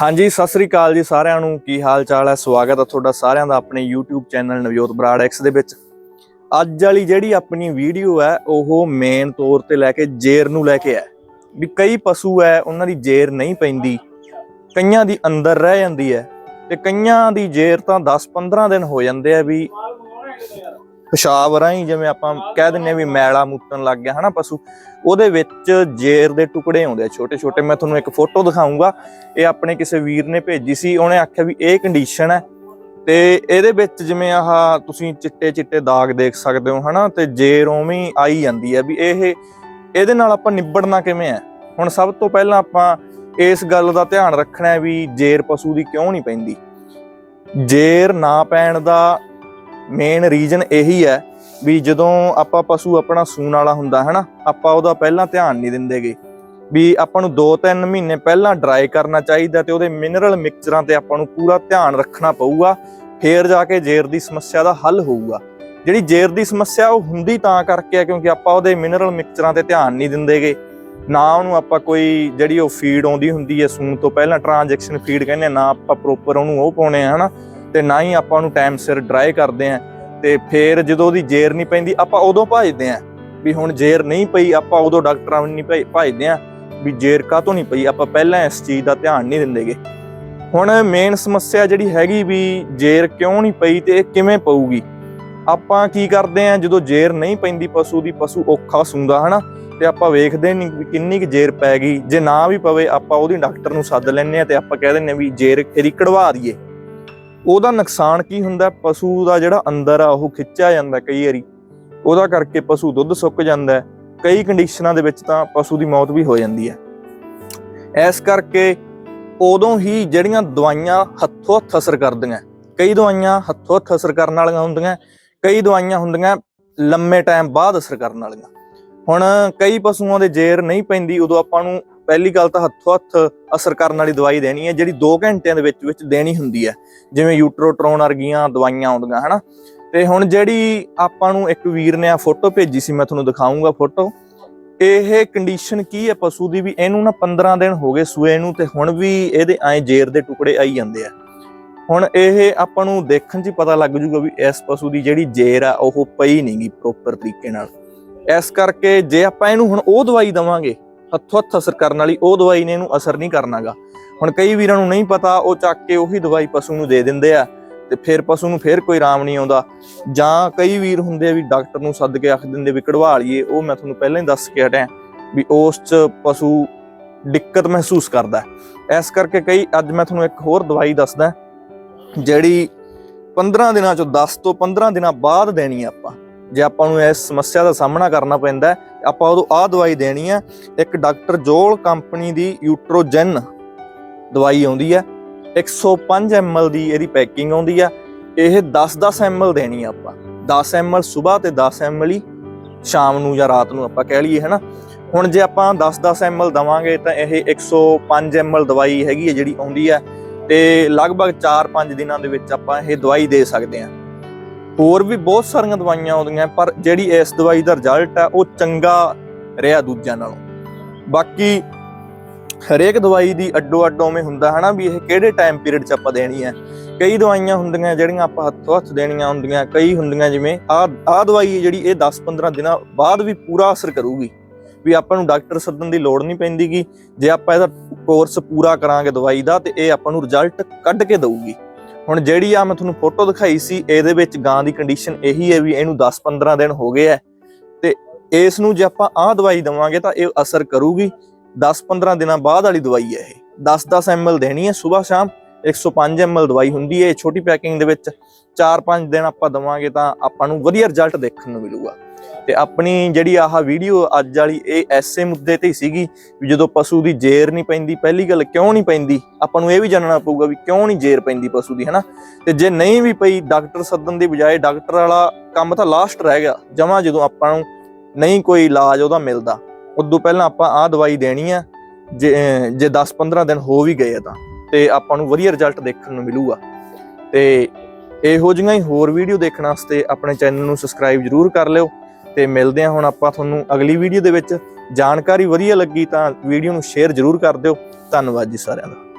ਹਾਂਜੀ, ਸਤਿ ਸ੍ਰੀ ਅਕਾਲ ਜੀ ਸਾਰਿਆਂ ਨੂੰ। ਕੀ ਹਾਲ ਚਾਲ ਹੈ? ਸਵਾਗਤ ਹੈ ਤੁਹਾਡਾ ਸਾਰਿਆਂ ਦਾ ਆਪਣੇ YouTube channel Navjot Brar X ਦੇ ਵਿੱਚ। ਅੱਜ ਵਾਲੀ ਜਿਹੜੀ ਆਪਣੀ ਵੀਡੀਓ ਹੈ, ਉਹ ਮੇਨ ਤੌਰ ਤੇ ਲੈ ਕੇ ਜੇਰ ਨੂੰ ਲੈ ਕੇ ਹੈ। ਵੀ ਕਈ ਪਸ਼ੂ ਹੈ, ਉਹਨਾਂ ਦੀ ਜੇਰ ਨਹੀਂ ਪੈਂਦੀ। ਕਈਆਂ ਦੀ ਅੰਦਰ ਰਹਿ ਜਾਂਦੀ ਹੈ ਤੇ ਕਈਆਂ ਦੀ ਜੇਰ ਤਾਂ 10-15 ਦਿਨ ਹੋ ਜਾਂਦੇ ਆ ਵੀ ਪਿਸ਼ਾਬ ਰਾਹੀਂ ਜਿਵੇਂ ਆਪਾਂ ਕਹਿ ਦਿੰਨੇ ਆ ਵੀ ਮੈਲਾ ਮੁੱਤਣ ਲੱਗ ਗਿਆ, ਹਨਾ ਪਸ਼ੂ? ਉਹਦੇ ਵਿੱਚ ਜੇਰ ਦੇ ਟੁਕੜੇ ਆਉਂਦੇ ਆ ਛੋਟੇ ਛੋਟੇ, ਮੈਂ ਤੁਹਾਨੂੰ ਇੱਕ ਫੋਟੋ ਦਿਖਾਉਂਗਾ ਇਹ ਆਪਣੇ ਕਿਸੇ ਵੀਰ ਨੇ ਭੇਜੀ ਸੀ, ਉਹਨੇ ਆਖਿਆ ਵੀ ਇਹ ਕੰਡੀਸ਼ਨ ਹੈ। ਤੇ ਇਹਦੇ ਵਿੱਚ ਜਿਵੇਂ ਆਹ ਤੁਸੀਂ ਚਿੱਟੇ ਚਿੱਟੇ ਦਾਗ ਦੇਖ ਸਕਦੇ ਹੋ, ਹਨਾ? ਤੇ ਜੇਰ ਉਵੇਂ ਆਈ ਜਾਂਦੀ ਹੈ ਵੀ ਇਹ, ਇਹਦੇ ਨਾਲ ਆਪਾਂ ਨਿਬੜਨਾ ਕਿਵੇਂ ਹੈ? ਹੁਣ ਸਭ ਤੋਂ ਪਹਿਲਾਂ ਆਪਾਂ ਇਸ ਗੱਲ ਦਾ ਧਿਆਨ ਰੱਖਣਾ ਹੈ ਵੀ ਜੇਰ ਪਸ਼ੂ ਦੀ ਕਿਉਂ ਨਹੀਂ ਪੈਂਦੀ? ਜੇਰ ਨਾ ਪੈਣ ਦਾ ਮੇਨ ਰੀਜ਼ਨ ਇਹੀ ਹੈ ਵੀ ਜਦੋਂ ਆਪਾਂ ਪਸ਼ੂ ਆਪਣਾ ਸੂਣ ਵਾਲਾ ਹੁੰਦਾ ਹੈ ਨਾ ਆਪਾਂ ਉਹਦਾ ਪਹਿਲਾਂ ਧਿਆਨ ਨਹੀਂ ਦਿੰਦੇਗੇ। ਵੀ ਆਪਾਂ ਨੂੰ 2-3 ਮਹੀਨੇ ਪਹਿਲਾਂ ਡਰਾਈ ਕਰਨਾ ਚਾਹੀਦਾ ਤੇ ਉਹਦੇ ਮਿਨਰਲ ਮਿਕਸਚਰਾਂ ਤੇ ਆਪਾਂ ਨੂੰ ਪੂਰਾ ਧਿਆਨ ਰੱਖਣਾ ਪਊਗਾ ਫੇਰ ਜਾ ਕੇ ਜੇਰ ਦੀ ਸਮੱਸਿਆ ਦਾ ਹੱਲ ਹੋਊਗਾ। ਜਿਹੜੀ ਜੇਰ ਦੀ ਸਮੱਸਿਆ ਉਹ ਹੁੰਦੀ ਤਾਂ ਕਰਕੇ ਆ ਕਿਉਂਕਿ ਆਪਾਂ ਉਹਦੇ ਮਿਨਰਲ ਮਿਕਸਚਰਾਂ ਤੇ ਧਿਆਨ ਨਹੀਂ ਦਿੰਦੇਗੇ। ਨਾ ਉਹਨੂੰ ਆਪਾਂ ਕੋਈ ਜਿਹੜੀ ਉਹ ਫੀਡ ਆਉਂਦੀ ਹੁੰਦੀ ਹੈ ਸੂਣ ਤੋਂ ਪਹਿਲਾਂ ਟ੍ਰਾਂਜੈਕਸ਼ਨ ਫੀਡ ਕਹਿੰਦੇ ਆ, ਨਾ ਆਪਾਂ ਪ੍ਰੋਪਰ ਉਹਨੂੰ ਉਹ ਪਾਉਣੇ ਆ ਹਨਾ। ਤੇ ਨਾ ਹੀ ਆਪਾਂ ਉਹਨੂੰ ਟਾਈਮ ਸਿਰ ਡਰਾਈ ਕਰਦੇ ਆ ਤੇ ਫੇਰ ਜਦੋਂ ਉਹਦੀ ਜੇਰ ਨਹੀਂ ਪੈਂਦੀ, ਆਪਾਂ ਉਦੋਂ ਭਜਦੇ ਆ ਵੀ ਹੁਣ ਜੇਰ ਨਹੀਂ ਪਈ, ਆਪਾਂ ਉਦੋਂ ਡਾਕਟਰਾਂ ਨੂੰ ਨਹੀਂ ਭਾਜਦੇ ਭਜਦੇ ਆ ਵੀ ਜੇਰ ਕਾਹਤੋਂ ਨਹੀਂ ਪਈ, ਆਪਾਂ ਪਹਿਲਾਂ ਇਸ ਚੀਜ਼ ਦਾ ਧਿਆਨ ਨਹੀਂ ਦਿੰਦੇਗੇ। ਹੁਣ ਮੇਨ ਸਮੱਸਿਆ ਜਿਹੜੀ ਹੈਗੀ ਵੀ ਜੇਰ ਕਿਉਂ ਨਹੀਂ ਪਈ ਤੇ ਇਹ ਕਿਵੇਂ ਪਊਗੀ? ਆਪਾਂ ਕੀ ਕਰਦੇ ਆ ਜਦੋਂ ਜੇਰ ਨਹੀਂ ਪੈਂਦੀ ਪਸ਼ੂ ਦੀ, ਪਸ਼ੂ ਔਖਾ ਸੁੰਦਾ, ਹਨਾ? ਤੇ ਆਪਾਂ ਵੇਖਦੇ ਨਹੀਂ ਵੀ ਕਿੰਨੀ ਕੁ ਜੇਰ ਪੈ ਗਈ। ਜੇ ਨਾ ਵੀ ਪਵੇ, ਆਪਾਂ ਉਹਦੀ ਡਾਕਟਰ ਨੂੰ ਸੱਦ ਲੈਂਦੇ ਆ ਤੇ ਆਪਾਂ ਕਹਿ ਦਿੰਦੇ ਆ ਵੀ ਜੇਰ ਇਹਦੀ ਕਢਵਾ ਦਈਏ। ਉਹਦਾ ਨੁਕਸਾਨ ਕੀ ਹੁੰਦਾ? ਪਸ਼ੂ ਦਾ ਜਿਹੜਾ ਅੰਦਰ ਆ, ਉਹ ਖਿੱਚਿਆ ਜਾਂਦਾ ਕਈ ਵਾਰੀ। ਉਹਦਾ ਕਰਕੇ ਪਸ਼ੂ ਦੁੱਧ ਸੁੱਕ ਜਾਂਦਾ ਹੈ। ਕਈ ਕੰਡੀਸ਼ਨਾਂ ਦੇ ਵਿੱਚ ਤਾਂ ਪਸ਼ੂ ਦੀ ਮੌਤ ਵੀ ਹੋ ਜਾਂਦੀ ਹੈ। ਇਸ ਕਰਕੇ ਉਦੋਂ ਹੀ ਜਿਹੜੀਆਂ ਦਵਾਈਆਂ ਹੱਥੋਂ ਹੱਥ ਅਸਰ ਕਰਦੀਆਂ ਕਈ ਦਵਾਈਆਂ ਹੱਥੋਂ ਹੱਥ ਅਸਰ ਕਰਨ ਵਾਲੀਆਂ ਹੁੰਦੀਆਂ ਕਈ ਦਵਾਈਆਂ ਹੁੰਦੀਆਂ ਲੰਮੇ ਟਾਈਮ ਬਾਅਦ ਅਸਰ ਕਰਨ ਵਾਲੀਆਂ। ਹੁਣ ਕਈ ਪਸ਼ੂਆਂ ਦੇ ਜੇਰ ਨਹੀਂ ਪੈਂਦੀ, ਉਦੋਂ ਆਪਾਂ ਨੂੰ ਪਹਿਲੀ ਗੱਲ ਤਾਂ ਹੱਥੋਂ ਹੱਥ ਅਸਰ ਕਰਨ ਵਾਲੀ ਦਵਾਈ ਦੇਣੀ ਹੈ, ਜਿਹੜੀ 2 ਘੰਟਿਆਂ ਦੇ ਵਿੱਚ ਵਿੱਚ ਦੇਣੀ ਹੁੰਦੀ ਹੈ। ਜਿਵੇਂ ਯੂਟਰੋਟ੍ਰੋਨ ਵਰਗੀਆਂ ਦਵਾਈਆਂ ਆਉਂਦੀਆਂ, ਹਨਾ? ਤੇ ਹੁਣ ਜਿਹੜੀ ਆਪਾਂ ਨੂੰ ਇੱਕ ਵੀਰ ਨੇ ਆ ਫੋਟੋ ਭੇਜੀ ਸੀ, ਮੈਂ ਤੁਹਾਨੂੰ ਦਿਖਾਉਂਗਾ ਫੋਟੋ। ਇਹ ਕੰਡੀਸ਼ਨ ਕੀ ਹੈ ਪਸ਼ੂ ਦੀ? ਵੀ ਇਹਨੂੰ ਨਾ 15 ਦਿਨ ਹੋ ਗਏ ਸੂਏ ਨੂੰ ਤੇ ਹੁਣ ਵੀ ਇਹਦੇ ਐ ਜੇਰ ਦੇ ਟੁਕੜੇ ਆਈ ਜਾਂਦੇ ਆ। ਹੁਣ ਇਹ ਆਪਾਂ ਨੂੰ ਦੇਖਣ 'ਚ ਪਤਾ ਲੱਗ ਜੂਗਾ ਵੀ ਇਸ ਪਸ਼ੂ ਦੀ ਜਿਹੜੀ ਜੇਰ ਆ, ਉਹ ਪਈ ਨਹੀਂਗੀ ਪ੍ਰੋਪਰ ਤਰੀਕੇ ਨਾਲ। ਇਸ ਕਰਕੇ ਜੇ ਆਪਾਂ ਇਹਨੂੰ ਹੁਣ ਉਹ ਦਵਾਈ ਦਵਾਂਗੇ, ਹੱਥੋਂ ਹੱਥ ਅਸਰ ਕਰਨ ਵਾਲੀ, ਉਹ ਦਵਾਈ ਨੇ ਇਹਨੂੰ ਅਸਰ ਨਹੀਂ ਕਰਨਾਗਾ। ਹੁਣ ਕਈ ਵੀਰਾਂ ਨੂੰ ਨਹੀਂ ਪਤਾ, ਉਹ ਚੱਕ ਕੇ ਉਹੀ ਦਵਾਈ ਪਸ਼ੂ ਨੂੰ ਦੇ ਦਿੰਦੇ ਆ, ਤੇ ਫਿਰ ਪਸ਼ੂ ਨੂੰ ਫਿਰ ਕੋਈ ਆਰਾਮ ਨਹੀਂ ਆਉਂਦਾ। ਜਾਂ ਕਈ ਵੀਰ ਹੁੰਦੇ ਆ ਵੀ ਡਾਕਟਰ ਨੂੰ ਸੱਦ ਕੇ ਆਖ ਦਿੰਦੇ ਵੀ ਕਢਵਾ ਲਈਏ, ਉਹ ਮੈਂ ਤੁਹਾਨੂੰ ਪਹਿਲਾਂ ਹੀ ਦੱਸ ਕੇ ਹਟਿਆ, ਵੀ ਉਸ 'ਚ ਪਸ਼ੂ ਦਿੱਕਤ ਮਹਿਸੂਸ ਕਰਦਾ। ਇਸ ਕਰਕੇ ਕਈ, ਅੱਜ ਮੈਂ ਤੁਹਾਨੂੰ ਇੱਕ ਹੋਰ ਦਵਾਈ ਦੱਸਦਾ, ਜਿਹੜੀ 15 ਦਿਨਾਂ ਚੋਂ 10 ਤੋਂ 15 ਦਿਨਾਂ ਬਾਅਦ ਦੇਣੀ ਆ ਆਪਾਂ। ਜੇ ਆਪਾਂ ਨੂੰ ਇਸ ਸਮੱਸਿਆ ਦਾ ਸਾਹਮਣਾ ਕਰਨਾ ਪੈਂਦਾ ਆਪਾਂ ਉਦੋਂ ਆਹ ਦਵਾਈ ਦੇਣੀ ਆ ਇੱਕ ਡਾਕਟਰ ਜੋਲ ਕੰਪਨੀ ਦੀ ਯੂਟਰੋਜਨ ਦਵਾਈ ਆਉਂਦੀ ਹੈ 105 ml ਦੀ ਇਹਦੀ ਪੈਕਿੰਗ ਆਉਂਦੀ ਆ ਇਹ 10-10 ml ਦੇਣੀ ਆ ਆਪਾਂ 10 ml ਸਵੇਰ ਤੇ 10 ml ਹੀ ਸ਼ਾਮ ਨੂੰ ਜਾਂ ਰਾਤ ਨੂੰ ਆਪਾਂ ਕਹਿ ਲਈਏ, ਹਨਾ? ਹੁਣ ਜੇ ਆਪਾਂ 10-10 ml ਦਵਾਂਗੇ ਤਾਂ ਇਹ 105 ml ਦਵਾਈ ਹੈਗੀ ਹੈ ਜਿਹੜੀ ਆਉਂਦੀ ਹੈ, ਤੇ ਲਗਭਗ 4-5 ਦਿਨਾਂ ਦੇ ਵਿੱਚ ਆਪਾਂ ਇਹ ਦਵਾਈ ਦੇ ਸਕਦੇ ਹਾਂ। ਹੋਰ ਵੀ ਬਹੁਤ ਸਾਰੀਆਂ ਦਵਾਈਆਂ ਆਉਂਦੀਆਂ, ਪਰ ਜਿਹੜੀ ਇਸ ਦਵਾਈ ਦਾ ਰਿਜ਼ਲਟ ਹੈ ਉਹ ਚੰਗਾ ਰਿਹਾ ਦੂਜਿਆਂ ਨਾਲੋਂ। ਬਾਕੀ ਹਰੇਕ ਦਵਾਈ ਦੀ ਅੱਡੋ ਅੱਡ ਉਵੇਂ ਹੁੰਦਾ ਹਨਾ ਵੀ ਇਹ ਕਿਹੜੇ ਟਾਈਮ ਪੀਰੀਅਡ 'ਚ ਆਪਾਂ ਦੇਣੀ ਹੈ। ਕਈ ਦਵਾਈਆਂ ਹੁੰਦੀਆਂ ਜਿਹੜੀਆਂ ਆਪਾਂ ਹੱਥੋਂ ਹੱਥ ਦੇਣੀਆਂ ਹੁੰਦੀਆਂ, ਕਈ ਹੁੰਦੀਆਂ ਜਿਵੇਂ ਆ ਆ ਦਵਾਈ ਜਿਹੜੀ ਇਹ 10-15 ਦਿਨਾਂ ਬਾਅਦ ਵੀ ਪੂਰਾ ਅਸਰ ਕਰੂਗੀ। ਵੀ ਆਪਾਂ ਨੂੰ ਡਾਕਟਰ ਸੱਦਣ ਦੀ ਲੋੜ ਨਹੀਂ ਪੈਂਦੀਗੀ, ਜੇ ਆਪਾਂ ਇਹਦਾ ਕੋਰਸ ਪੂਰਾ ਕਰਾਂਗੇ ਦਵਾਈ ਦਾ ਤੇ ਇਹ ਆਪਾਂ ਨੂੰ ਰਿਜ਼ਲਟ ਕੱਢ ਕੇ ਦਊਗੀ। ਹੁਣ ਜਿਹੜੀ ਆ ਮੈਂ ਤੁਹਾਨੂੰ ਫੋਟੋ ਦਿਖਾਈ ਸੀ, ਇਹਦੇ ਵਿੱਚ ਗਾਂ ਦੀ ਕੰਡੀਸ਼ਨ ਇਹੀ ਹੈ ਵੀ ਇਹਨੂੰ 10-15 ਦਿਨ ਹੋ ਗਏ ਐ ਤੇ ਇਸ ਨੂੰ ਜੇ ਆਪਾਂ ਆਹ ਦਵਾਈ ਦਵਾਂਗੇ ਤਾਂ ਇਹ ਅਸਰ ਕਰੂਗੀ। 10-15 ਦਿਨਾਂ ਬਾਅਦ ਵਾਲੀ ਦਵਾਈ ਹੈ ਇਹ। 10-10 ml ਦੇਣੀ ਹੈ ਸਵੇਰ ਸ਼ਾਮ। 105 ml ਦਵਾਈ ਹੁੰਦੀ ਹੈ ਛੋਟੀ ਪੈਕਿੰਗ ਦੇ ਵਿੱਚ। 4-5 ਦਿਨ ਆਪਾਂ ਦਵਾਂਗੇ ਤਾਂ ਆਪਾਂ ਨੂੰ ਵਧੀਆ ਰਿਜ਼ਲਟ ਦੇਖਣ ਨੂੰ ਮਿਲੂਗਾ। ਤੇ ਆਪਣੀ ਜਿਹੜੀ ਆਹ ਵੀਡੀਓ ਅੱਜ ਵਾਲੀ ਇਹ ਐਸੇ ਮੁੱਦੇ ਤੇ ਸੀਗੀ ਵੀ ਜਦੋਂ ਪਸ਼ੂ ਦੀ ਜੇਰ ਨਹੀਂ ਪੈਂਦੀ, ਪਹਿਲੀ ਗੱਲ ਕਿਉਂ ਨਹੀਂ ਪੈਂਦੀ? ਆਪਾਂ ਨੂੰ ਇਹ ਵੀ ਜਾਣਨਾ ਪਊਗਾ ਵੀ ਕਿਉਂ ਨਹੀਂ ਜੇਰ ਪੈਂਦੀ ਪਸ਼ੂ ਦੀ, ਹਨਾ? ਤੇ ਜੇ ਨਹੀਂ ਵੀ ਪਈ ਡਾਕਟਰ ਸੱਦਣ ਦੀ ਬਜਾਏ ਡਾਕਟਰ ਵਾਲਾ ਕੰਮ ਤਾਂ ਲਾਸਟ ਰਹਿ ਗਿਆ, ਜਮਾ ਜਦੋਂ ਆਪਾਂ ਨੂੰ ਨਹੀਂ ਕੋਈ ਇਲਾਜ ਉਹਦਾ ਮਿਲਦਾ। ਉਦੋਂ ਪਹਿਲਾਂ ਆਪਾਂ ਆਹ ਦਵਾਈ ਦੇਣੀ ਆ, ਜੇ ਜੇ 10-15 ਦਿਨ ਹੋ ਵੀ ਗਏ ਤਾਂ। ਤੇ ਆਪਾਂ ਨੂੰ ਵਧੀਆ ਰਿਜ਼ਲਟ ਦੇਖਣ ਨੂੰ ਮਿਲੂਗਾ। ਤੇ ਇਹੋ ਜਿਹੀਆਂ ਹੀ ਹੋਰ ਵੀਡੀਓ ਦੇਖਣ ਵਾਸਤੇ ਆਪਣੇ ਚੈਨਲ ਨੂੰ ਸਬਸਕ੍ਰਾਈਬ ਜਰੂਰ ਕਰ ਲਿਓ। ਤੇ ਮਿਲਦੇ ਹਾਂ ਹੁਣ ਆਪਾਂ ਤੁਹਾਨੂੰ ਅਗਲੀ ਵੀਡੀਓ ਦੇ ਵਿੱਚ। ਜਾਣਕਾਰੀ ਵਧੀਆ ਲੱਗੀ ਤਾਂ ਵੀਡੀਓ ਨੂੰ ਸ਼ੇਅਰ ਜਰੂਰ ਕਰ ਦਿਓ। ਧੰਨਵਾਦ ਜੀ ਸਾਰਿਆਂ ਦਾ।